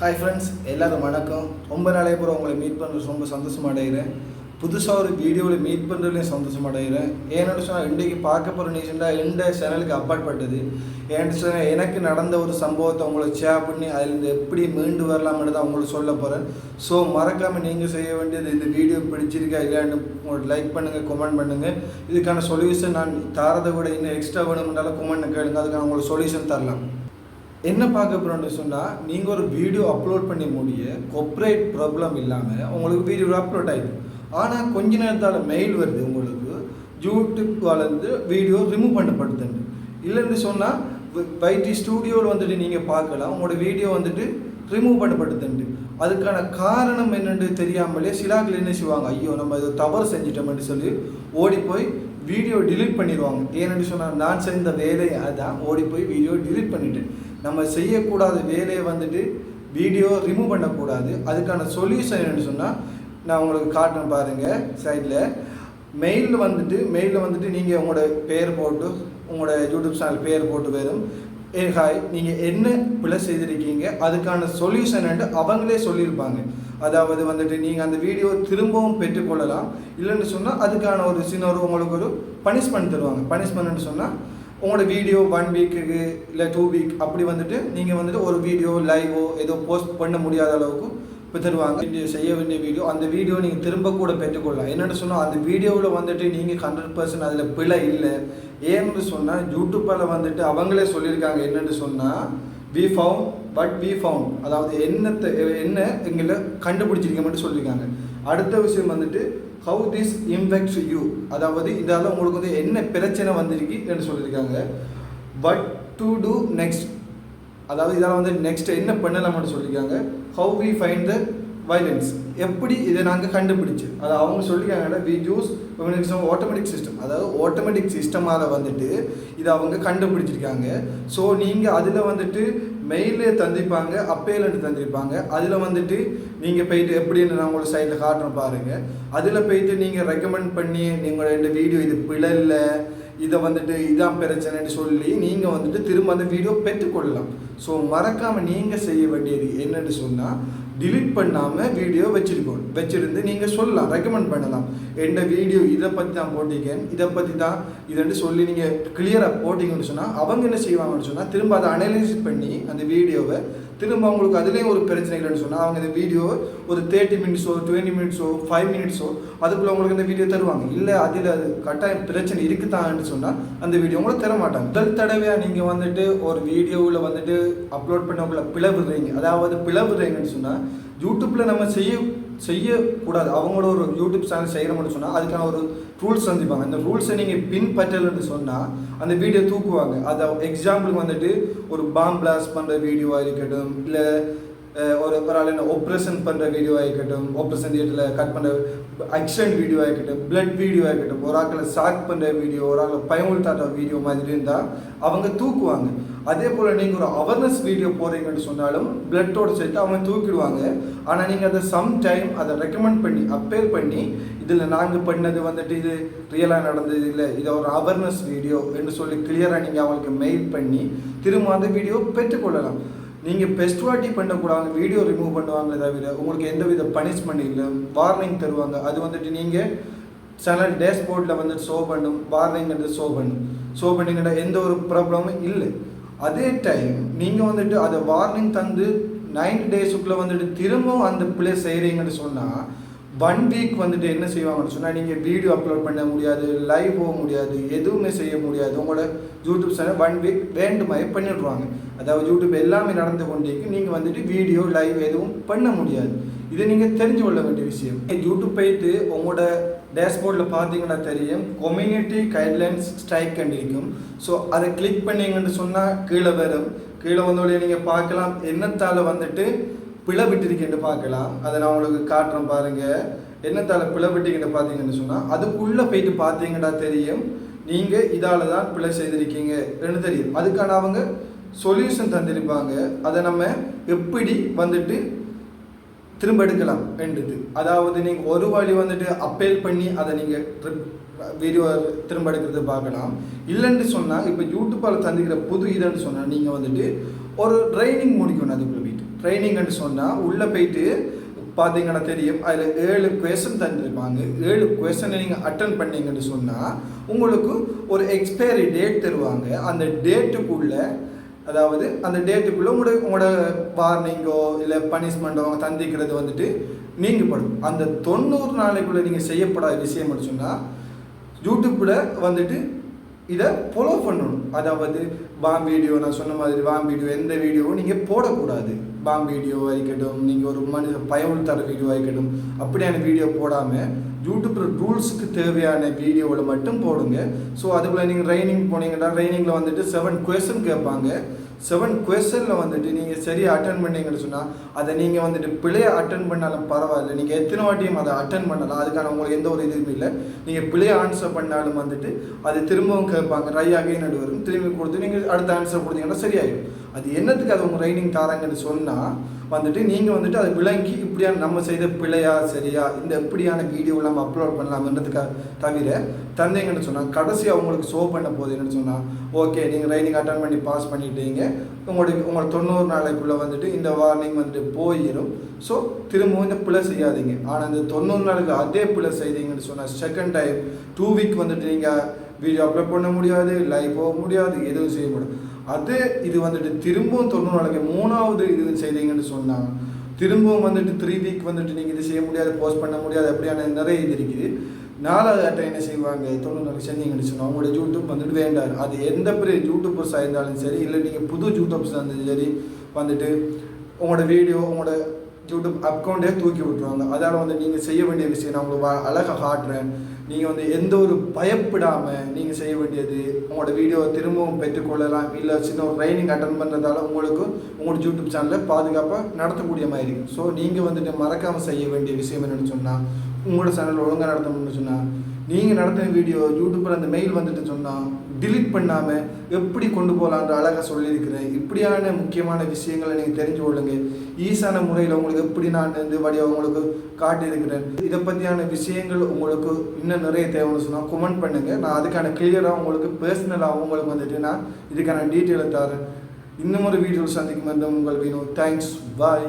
Hi friends எல்லாரும் வணக்கம். ரொம்ப நாளே பிறகு உங்களை மீட் பண்ணுறது ரொம்ப சந்தோஷமாக அடைகிறேன் புதுசாக ஒரு வீடியோவில் மீட் பண்ணுறதுலையும் சந்தோஷம் அடைகிறேன் ஏன்னு சொன்னால் இன்றைக்கு பார்க்க போகிற நியூஸ்னால் இந்த சேனலுக்கு அப்பாற்பட்டது. ஏன்னு சொன்னால் எனக்கு நடந்த ஒரு சம்பவத்தை உங்களை ஷேர் பண்ணி அதிலிருந்து எப்படி மீண்டு வரலாம்னு தான் உங்களுக்கு சொல்ல போகிறேன் ஸோ மறக்காமல் நீங்கள் செய்ய வேண்டியது இந்த வீடியோ பிடிச்சிருக்கா இல்லையான்னு உங்களுக்கு லைக் பண்ணுங்கள் கமெண்ட் பண்ணுங்கள் இதுக்கான சொல்யூஷன் நான் தாரதை விட இன்னும் எக்ஸ்ட்ரா வேணும்னாலும் கமெண்ட் கேளுங்க. அதுக்கான உங்களுக்கு சொல்யூஷன் தரலாம். என்ன பார்க்க போகிறோம்னு சொன்னால் நீங்கள் ஒரு வீடியோ அப்லோட் பண்ணி முடிய கொப்ரேட் ப்ராப்ளம் இல்லாமல் உங்களுக்கு வீடியோ அப்லோட் ஆகிடும் ஆனால் கொஞ்ச நேரத்தால் மெயில் வருது உங்களுக்கு யூடியூப் வளர்ந்து வீடியோ ரிமூவ் பண்ணப்படுதுன்னு. இல்லைன்னு சொன்னால் பைடி ஸ்டூடியோவில் வந்துட்டு நீங்கள் பார்க்கலாம் உங்களோட வீடியோ வந்துட்டு ரிமூவ் பண்ணப்படுதுண்டு அதுக்கான காரணம் என்னென்று தெரியாமலே சிலாக்கள் என்ன செய்வாங்க ஐயோ நம்ம இதை தவறு செஞ்சிட்டோம்னு சொல்லி ஓடி போய் வீடியோ டிலீட் பண்ணிடுவாங்க. ஏன்னு சொன்னால் நான் செய்த வேலையை அதான் ஓடி போய் வீடியோ டிலீட் பண்ணிட்டேன். நம்ம செய்யக்கூடாத வேலையை வந்துட்டு வீடியோ ரிமூவ் பண்ணக்கூடாது. அதுக்கான சொல்யூஷன் என்னென்னு சொன்னால் நான் உங்களுக்கு காட்டுறேன் பாருங்கள் சைடில் மெயிலில் வந்துட்டு மெயிலில் வந்துட்டு நீங்கள் உங்களோட பேர் போட்டு உங்களோட யூடியூப் சேனல் பேர் போட்டு வரும். ஏ ஹாய் நீங்கள் என்ன பிழை செய்திருக்கீங்க அதுக்கான சொல்யூஷன் அவங்களே சொல்லியிருப்பாங்க. அதாவது வந்துட்டு நீங்கள் அந்த வீடியோ திரும்பவும் பெற்றுக்கொள்ளலாம். இல்லைன்னு சொன்னால் அதுக்கான ஒரு சின்ன ஒரு உங்களுக்கு ஒரு பனிஷ்மெண்ட் தருவாங்க. பனிஷ்மெண்ட்னு சொன்னால் உங்களோட வீடியோ ஒன் வீக்குக்கு இல்லை டூ வீக் அப்படி வந்துட்டு நீங்கள் வந்துட்டு ஒரு வீடியோ லைவோ ஏதோ போஸ்ட் பண்ண முடியாத அளவுக்கு இப்போ தருவாங்க செய்ய வேண்டிய வீடியோ அந்த வீடியோ நீங்கள் திரும்ப கூட பெற்றுக்கொள்ளலாம். என்னென்னு சொன்னால் அந்த வீடியோவில் வந்துட்டு நீங்கள் ஹண்ட்ரட் பர்சன்ட் அதில் பிழை இல்லை. ஏன்னு சொன்னால் யூடியூப்பில் வந்துட்டு அவங்களே சொல்லியிருக்காங்க என்னென்னு சொன்னால் we found but we found அதாவது என்னத்தை என்ன எங்களை கண்டுபிடிச்சிருக்க மட்டும் சொல்லியிருக்காங்க. அடுத்த விஷயம் வந்துட்டு ஹவு திஸ் இம்பேக்ட்ஸ் யூ அதாவது இதால் உங்களுக்கு வந்து என்ன பிரச்சனை வந்திருக்கு என்று சொல்லியிருக்காங்க. பட் டு டூ நெக்ஸ்ட் அதாவது இதால் வந்து நெக்ஸ்ட் என்ன பண்ணலாம்னு சொல்லியிருக்காங்க. How we find the violence எப்படி இதை நாங்கள் கண்டுபிடிச்சு? அது அவங்க சொல்லியிருக்காங்க வி யூஸ் ஆட்டோமேட்டிக் சிஸ்டம் அதாவது ஆட்டோமேட்டிக் சிஸ்டமாக வந்துட்டு இதை அவங்க கண்டுபிடிச்சிருக்காங்க. ஸோ நீங்கள் அதில் வந்துட்டு மெயிலே தந்திருப்பாங்க அப்பேலன்னு தந்திருப்பாங்க. அதில் வந்துட்டு நீங்கள் போயிட்டு எப்படின்னு நான் உங்களோட சைடில் காட்டுறேன் பாருங்கள் அதில் போயிட்டு நீங்கள் ரெக்கமெண்ட் பண்ணி நீங்களோட இந்த வீடியோ இது பிழை இதை வந்துட்டு இதான் பிரச்சனைன்னு சொல்லி நீங்கள் வந்துட்டு திரும்ப அந்த வீடியோ பெற்றுக்கொள்ளலாம். ஸோ மறக்காமல் நீங்கள் செய்ய வேண்டியது என்னன்னு சொன்னால் டிலீட் பண்ணாமல் வீடியோ வச்சுருக்கோம் வச்சுருந்து நீங்கள் சொல்லலாம் ரெக்கமெண்ட் பண்ணலாம். எந்த வீடியோ இதை பற்றி தான் போட்டிருக்கேன் இதை பற்றி தான் இதுன்னு சொல்லி நீங்கள் கிளியராக போட்டிங்கன்னு சொன்னால் அவங்க என்ன செய்வாங்கன்னு சொன்னால் திரும்ப அதை அனலைஸ் பண்ணி அந்த வீடியோவை திரும்ப அவங்களுக்கு அதுலேயும் ஒரு பிரச்சனை இல்லைன்னு சொன்னால் அவங்க இந்த வீடியோ ஒரு தேர்ட்டி மினிட்ஸோ டுவெண்ட்டி மினிட்ஸோ ஃபைவ் மினிட்ஸோ அதுக்குள்ளே அவங்களுக்கு இந்த வீடியோ தருவாங்க. இல்லை அதில் அது கட்டாயம் பிரச்சனை இருக்குதான்னு சொன்னால் அந்த வீடியோ உங்களுக்கு தர மாட்டாங்க. முதல் தடவையாக நீங்கள் வந்துட்டு ஒரு வீடியோவில் வந்துட்டு அப்லோட் பண்ணக்குள்ள பிளவுறீங்க. அதாவது பிளவுறீங்கன்னு சொன்னால் யூடியூப்பில் நம்ம செய்ய செய்யக்கூடாது. அவங்களோட ஒரு யூடியூப் சேனல் செய்கிறோம்னு சொன்னால் அதுக்கான ஒரு ரூல்ஸ் சந்திப்பாங்க. அந்த ரூல்ஸை நீங்கள் பின்பற்றலன்னு சொன்னால் அந்த வீடியோ தூக்குவாங்க. அதை எக்ஸாம்பிளுக்கு வந்துட்டு ஒரு பாம் பிளாஸ்ட் பண்ணுற வீடியோவாக இருக்கட்டும் இல்லை ஒரு ஒரு ஆள் என்ன ஆப்ரேஷன் பண்ணுற வீடியோவாக இருக்கட்டும் ஆப்ரேஷன் தியேட்டரில் கட் பண்ணுற ஆக்சிடென்ட் வீடியோவாக இருக்கட்டும் பிளட் வீடியோவாக இருக்கட்டும் ஒரு ஆக்களை ஷாக் பண்ணுற வீடியோ ஒரு ஆக்களை பயமுறுத்தாட்ட வீடியோ மாதிரி இருந்தால் அவங்க தூக்குவாங்க. அதே போல் நீங்கள் ஒரு அவேர்னஸ் வீடியோ போகிறீங்கன்னு சொன்னாலும் பிளட்டோடு சேர்த்து அவங்க தூக்கிடுவாங்க. ஆனால் நீங்கள் அதை சம் டைம் அதை ரெக்கமெண்ட் பண்ணி அப்பேர் பண்ணி இதில் நாங்கள் பண்ணது வந்துட்டு இது ரியலாக நடந்தது இல்லை இதை ஒரு அவேர்னஸ் வீடியோ என்று சொல்லி கிளியராக நீங்கள் அவங்களுக்கு மெயில் பண்ணி திரும்ப அந்த வீடியோ பெற்றுக்கொள்ளலாம் நீங்கள் பெஸ்ட் வாட்டி பண்ணக்கூடாது வீடியோ ரிமூவ் பண்ணுவாங்களே தவிர உங்களுக்கு எந்த வித பனிஷ்மெண்ட் இல்லை. வார்னிங் தருவாங்க. அது வந்துட்டு நீங்கள் சேனல் டேஷ்போர்டில் வந்துட்டு ஷோ பண்ணும். வார்னிங்கிறது ஷோ பண்ணும். ஷோ பண்ணிங்கன்னா எந்த ஒரு ப்ராப்ளமும் இல்லை. அதே டைம் நீங்கள் வந்துட்டு அதை வார்னிங் தந்து நைன்டி டேஸுக்குள்ளே வந்துட்டு திரும்பவும் அந்த பிளே செய்கிறீங்கன்னு சொன்னால் ஒன் வீக் வந்துட்டு என்ன செய்வாங்கன்னு சொன்னால் நீங்கள் வீடியோ அப்லோட் பண்ண முடியாது லைவ் போக முடியாது எதுவுமே செய்ய முடியாது. உங்களோட யூடியூப் சேனல் ஒன் வீக் வேண்டுமாய் பண்ணிடுவாங்க. அதாவது யூடியூப் எல்லாமே நடந்து கொண்டிருக்கு நீங்கள் வந்துட்டு வீடியோ லைவ் எதுவும் பண்ண முடியாது. இதை நீங்கள் தெரிஞ்சு கொள்ள வேண்டிய விஷயம். யூடியூப் போயிட்டு உங்களோட டேஷ்போர்டில் பார்த்தீங்கன்னா தெரியும். கம்யூனிட்டி கைட்லைன்ஸ் ஸ்ட்ரைக் கண்டிருக்கும். ஸோ அதை கிளிக் பண்ணீங்கன்னு சொன்னால் கீழே வரும். கீழே வந்தோடய நீங்கள் பார்க்கலாம். என்னத்தால் வந்துட்டு பிளவிட்டிருக்கேன்னு பார்க்கலாம். அதை நான் உங்களுக்கு காட்டுறேன் பாருங்கள் என்னத்தால் பிளவிட்டிங்கன்னு பார்த்தீங்கன்னு சொன்னால் அதுக்குள்ளே போயிட்டு பார்த்தீங்கன்னா தெரியும். நீங்கள் இதால் தான் பிழை செய்திருக்கீங்க. ரெண்டு தெரியும். அதுக்கான அவங்க சொல்யூஷன் தந்திருப்பாங்க. அதை நம்ம எப்படி வந்துட்டு திரும்ப எடுக்கலாம் என்றது. அதாவது நீங்கள் ஒரு வழி வந்துட்டு அப்பேல் பண்ணி அதை நீங்கள் வீடியோ திரும்ப எடுக்கிறது பார்க்கலாம். இல்லைன்னு சொன்னால் இப்போ யூடியூப்பால் தந்துக்கிற புது இதுன்னு சொன்னால் நீங்கள் வந்துட்டு ஒரு ட்ரைனிங் முடிக்கணும் அதுக்குள்ளே போயிட்டு. ட்ரைனிங்னு சொன்னால் உள்ளே போயிட்டு பார்த்தீங்கன்னா தெரியும் அதில் ஏழு கொஷன் தந்துருப்பாங்க. ஏழு கொஷனை நீங்கள் அட்டன் பண்ணீங்கன்னு சொன்னால் உங்களுக்கு ஒரு எக்ஸ்பைரி டேட் தருவாங்க. அந்த டேட்டுக்குள்ளே அதாவது அந்த டேட்டுக்குள்ளே உங்களோட உங்களோட வார்னிங்கோ இல்லை பனிஷ்மெண்ட்டோ அவங்க தந்திக்கிறது வந்துட்டு நீங்கப்படும். அந்த தொண்ணூறு நாளைக்குள்ளே நீங்கள் செய்யப்படாத விஷயம் சொன்னால் யூடியூப்பில் வந்துட்டு இதை ஃபாலோ பண்ணணும். அதாவது பாம் வீடியோ நான் சொன்ன மாதிரி பாம் வீடியோ எந்த வீடியோவும் நீங்கள் போடக்கூடாது. பாம் வீடியோ இருக்கட்டும் நீங்கள் ஒரு மனித பயமுள் தர வீடியோ இருக்கட்டும் அப்படியான வீடியோ போடாமல் யூடியூப்பில் ரூல்ஸுக்கு தேவையான வீடியோவில் மட்டும் போடுங்க. ஸோ அதுக்குள்ளே நீங்கள் ட்ரைனிங் போனீங்கன்னா ட்ரைனிங்கில் வந்துட்டு செவன் கொஸ்டின் கேட்பாங்க. செவன் கொஷனில் வந்துட்டு நீங்கள் சரியாக அட்டன் பண்ணீங்கன்னு சொன்னால் அதை நீங்கள் வந்துட்டு பிழையை அட்டன் பண்ணாலும் பரவாயில்ல. நீங்கள் எத்தனை வாட்டியும் அதை அட்டன் பண்ணலாம். அதுக்கான உங்களுக்கு எந்த ஒரு இதுவும் இல்லை. நீங்கள் பிழையை ஆன்சர் பண்ணாலும் வந்துட்டு அது திரும்பவும் கேட்பாங்க. ரையாகவே நடு நடுவரும் திரும்பி கொடுத்து நீங்கள் அடுத்த ஆன்சர் கொடுத்தீங்கன்னா சரியாயிடும். அது என்னத்துக்கு அது உங்கள் ரைனிங் தாராங்கன்னு சொன்னால் வந்துட்டு நீங்கள் வந்துட்டு அதை விளங்கி இப்படியான நம்ம செய்த பிழையா சரியா? இந்த எப்படியான வீடியோ நம்ம அப்லோட் பண்ணலாம்ன்றதுக்காக தவிர தந்தீங்கன்னு சொன்னால் கடைசி அவங்களுக்கு ஷோ பண்ண போகுதுன்னு சொன்னால் ஓகே நீங்கள் ரைனிங் அட்டன் பண்ணி பாஸ் பண்ணிட்டீங்க. உங்களுக்கு உங்களோட தொண்ணூறு நாளைக்குள்ளே வந்துட்டு இந்த வார்னிங் வந்துட்டு போயிடும் ஸோ திரும்பவும் இந்த பிழை செய்யாதீங்க. ஆனால் இந்த தொண்ணூறு நாளுக்கு அதே பிழை செய்தீங்கன்னு சொன்னால் செகண்ட் டைம் டூ வீக் வந்துட்டு நீங்கள் வீடியோ அப்லோட் பண்ண முடியாது லைவ் போக முடியாது எதுவும் செய்ய முடியாது. அது இது வந்துட்டு திரும்பவும் தொண்ணூறு நாளைக்கு மூணாவது இது செய்தீங்கன்னு சொன்னால் திரும்பவும் வந்துட்டு த்ரீ வீக் வந்துட்டு நீங்கள் இது செய்ய முடியாது போஸ்ட் பண்ண முடியாது அப்படியான நிறைய இது இருக்குது. நாலாவது அட்டை என்ன செய்வாங்க? தொண்ணூறு நாளைக்கு செஞ்சீங்கன்னு சொன்னால் உங்களோட யூடியூப் வந்துட்டு வேண்டாம். அது எந்த பெரிய யூடியூபர்ஸாக இருந்தாலும் சரி இல்லை நீங்கள் புது யூடியூப்ஸாக இருந்தாலும் சரி வந்துட்டு உங்களோட வீடியோ உங்களோட யூடியூப் அக்கௌண்ட்டே தூக்கி விட்டுருவாங்க. அதால் வந்து நீங்கள் செய்ய வேண்டிய விஷயம் நான் உங்களுக்கு அழகாக காட்டுறேன். நீங்கள் வந்து எந்த ஒரு பயப்படாமல் நீங்கள் செய்ய வேண்டியது உங்களோட வீடியோவை திரும்பவும் பெற்றுக்கொள்ளலாம் இல்லை சின்ன ஒரு ட்ரைனிங் அட்டன் பண்ணுறதால உங்களுக்கு உங்களோட யூடியூப் சேனலை பாதுகாப்பாக நடத்தக்கூடிய மாதிரி இருக்கும். ஸோ நீங்கள் வந்துட்டு மறக்காமல் செய்ய வேண்டிய விஷயம் என்னென்னு சொன்னால் உங்களோட சேனல் ஒழுங்காக நடத்தணும்னு சொன்னால் நீங்கள் நடத்தின வீடியோ யூடியூப்பில் அந்த மெயில் வந்துட்டு சொன்னால் டிலீட் பண்ணாமல் எப்படி கொண்டு போகலான்ற அழகாக சொல்லியிருக்கிறேன். இப்படியான முக்கியமான விஷயங்களை நீங்கள் தெரிஞ்சு கொள்ளுங்க. ஈஸான முறையில் உங்களுக்கு எப்படி நான் இந்த வடிவம் உங்களுக்கு காட்டியிருக்கிறேன். இதை பற்றியான விஷயங்கள் உங்களுக்கு இன்னும் நிறைய தேவைன்னு சொன்னால் கமெண்ட் பண்ணுங்கள் நான் அதுக்கான கிளியராக உங்களுக்கு பர்சனலாக உங்களுக்கு வந்துட்டு நான் இதுக்கான டீட்டெயிலை தரேன். இன்னும் ஒரு வீடியோ சந்திக்கும் வந்து உங்கள் வேணும் தேங்க்ஸ் பாய்